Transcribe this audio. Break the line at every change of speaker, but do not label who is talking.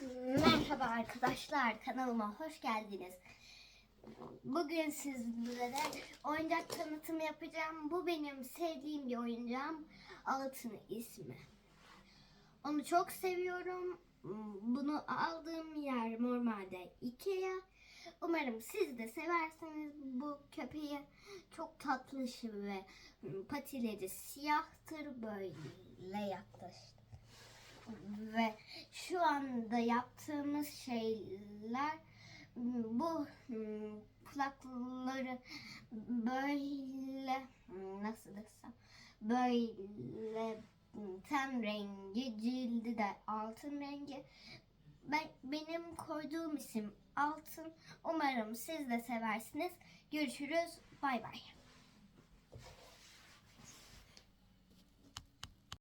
Merhaba arkadaşlar kanalıma hoş geldiniz. Bugün sizlere oyuncak tanıtımı yapacağım. Bu benim sevdiğim bir oyuncağım. Altın ismi. Onu çok seviyorum bunu aldığım yer normalde Ikea. Umarım siz de seversiniz bu köpeği. Çok tatlış ve patileri siyahtır böyle yaklaştı. Ve şu anda yaptığımız şeyler bu hmm, kulakları böyle hmm, nasıl desem böyle hmm, ten rengi cildi de altın rengi ben benim koyduğum isim altın. Umarım siz de seversiniz. Görüşürüz. Bay bay